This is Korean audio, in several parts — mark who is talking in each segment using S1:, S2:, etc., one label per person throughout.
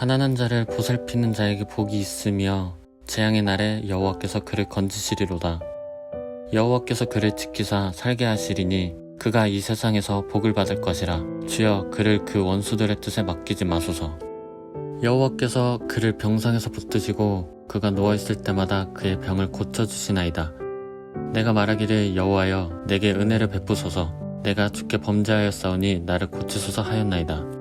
S1: 가난한 자를 보살피는 자에게 복이 있으며 재앙의 날에 여호와께서 그를 건지시리로다. 여호와께서 그를 지키사 살게 하시리니 그가 이 세상에서 복을 받을 것이라. 주여 그를 그 원수들의 뜻에 맡기지 마소서. 여호와께서 그를 병상에서 붙드시고 그가 누워 있을 때마다 그의 병을 고쳐 주시나이다. 내가 말하기를 여호와여 내게 은혜를 베푸소서. 내가 주께 범죄하였사오니 나를 고치소서 하였나이다.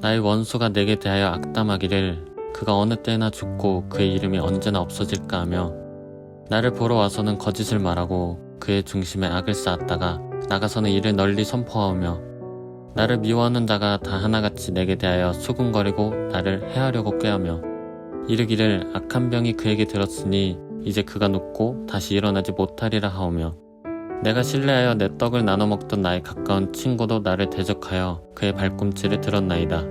S1: 나의 원수가 내게 대하여 악담하기를 그가 어느 때나 죽고 그의 이름이 언제나 없어질까 하며 나를 보러 와서는 거짓을 말하고 그의 중심에 악을 쌓았다가 나가서는 이를 널리 선포하며 나를 미워하는 자가 다 하나같이 내게 대하여 수군거리고 나를 해하려고 꾀하며 이르기를 악한 병이 그에게 들었으니 이제 그가 눕고 다시 일어나지 못하리라 하오며 내가 신뢰하여 내 떡을 나눠 먹던 나의 가까운 친구도 나를 대적하여 그의 발꿈치를 들었나이다.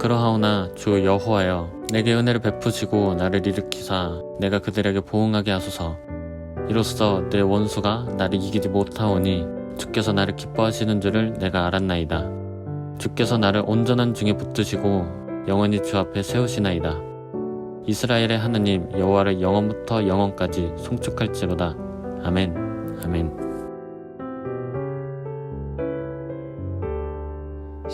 S1: 그러하오나 주 여호와여 내게 은혜를 베푸시고 나를 일으키사 내가 그들에게 보응하게 하소서. 이로써 내 원수가 나를 이기지 못하오니 주께서 나를 기뻐하시는 줄을 내가 알았나이다. 주께서 나를 온전한 중에 붙드시고 영원히 주 앞에 세우시나이다. 이스라엘의 하나님 여호와를 영원부터 영원까지 송축할지로다. 아멘. 아멘.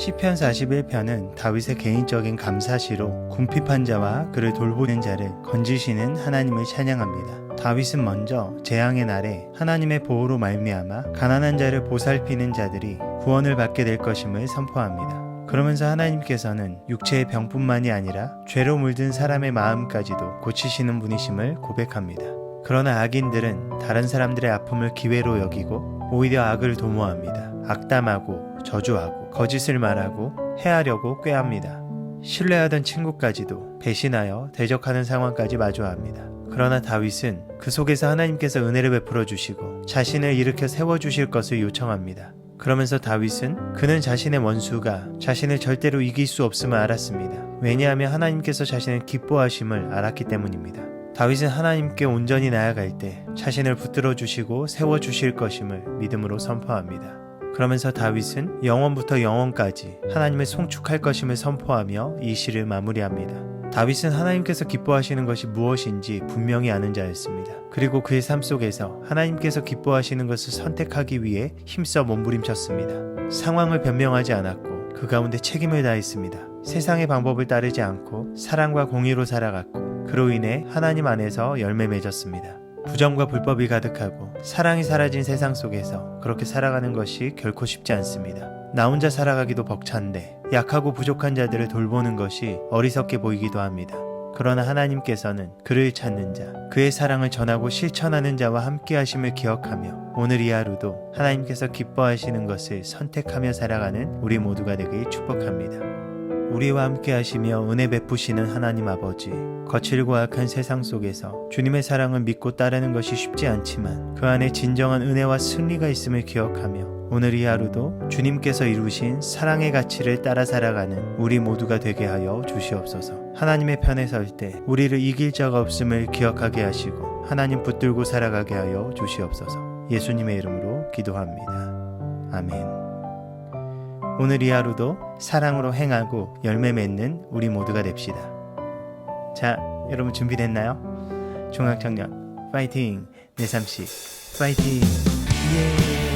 S2: 시편 41편은 다윗의 개인적인 감사시로 궁핍한 자와 그를 돌보는 자를 건지시는 하나님을 찬양합니다. 다윗은 먼저 재앙의 날에 하나님의 보호로 말미암아 가난한 자를 보살피는 자들이 구원을 받게 될 것임을 선포합니다. 그러면서 하나님께서는 육체의 병뿐만이 아니라 죄로 물든 사람의 마음까지도 고치시는 분이심을 고백합니다. 그러나 악인들은 다른 사람들의 아픔을 기회로 여기고 오히려 악을 도모합니다. 악담하고 저주하고 거짓을 말하고 해하려고 꾀합니다. 신뢰하던 친구까지도 배신하여 대적하는 상황까지 마주합니다. 그러나 다윗은 그 속에서 하나님께서 은혜를 베풀어 주시고 자신을 일으켜 세워 주실 것을 요청합니다. 그러면서 다윗은 그는 자신의 원수가 자신을 절대로 이길 수 없음을 알았습니다. 왜냐하면 하나님께서 자신을 기뻐하심을 알았기 때문입니다. 다윗은 하나님께 온전히 나아갈 때 자신을 붙들어 주시고 세워 주실 것임을 믿음으로 선포합니다. 그러면서 다윗은 영원부터 영원까지 하나님을 송축할 것임을 선포하며 이 시를 마무리합니다. 다윗은 하나님께서 기뻐하시는 것이 무엇인지 분명히 아는 자였습니다. 그리고 그의 삶 속에서 하나님께서 기뻐하시는 것을 선택하기 위해 힘써 몸부림쳤습니다. 상황을 변명하지 않았고 그 가운데 책임을 다했습니다. 세상의 방법을 따르지 않고 사랑과 공의로 살아갔고 그로 인해 하나님 안에서 열매 맺었습니다. 부정과 불법이 가득하고 사랑이 사라진 세상 속에서 그렇게 살아가는 것이 결코 쉽지 않습니다. 나 혼자 살아가기도 벅찬데 약하고 부족한 자들을 돌보는 것이 어리석게 보이기도 합니다. 그러나 하나님께서는 그를 찾는 자, 그의 사랑을 전하고 실천하는 자와 함께 하심을 기억하며 오늘 이 하루도 하나님께서 기뻐하시는 것을 선택하며 살아가는 우리 모두가 되길 축복합니다. 우리와 함께 하시며 은혜 베푸시는 하나님 아버지, 거칠고 악한 세상 속에서 주님의 사랑을 믿고 따르는 것이 쉽지 않지만 그 안에 진정한 은혜와 승리가 있음을 기억하며 오늘 이 하루도 주님께서 이루신 사랑의 가치를 따라 살아가는 우리 모두가 되게 하여 주시옵소서. 하나님의 편에 설 때 우리를 이길 자가 없음을 기억하게 하시고 하나님 붙들고 살아가게 하여 주시옵소서. 예수님의 이름으로 기도합니다. 아멘. 오늘 이 하루도 사랑으로 행하고 열매 맺는 우리 모두가 됩시다. 자, 여러분 준비됐나요? 중학청년 파이팅! 내삼씨 파이팅! 예!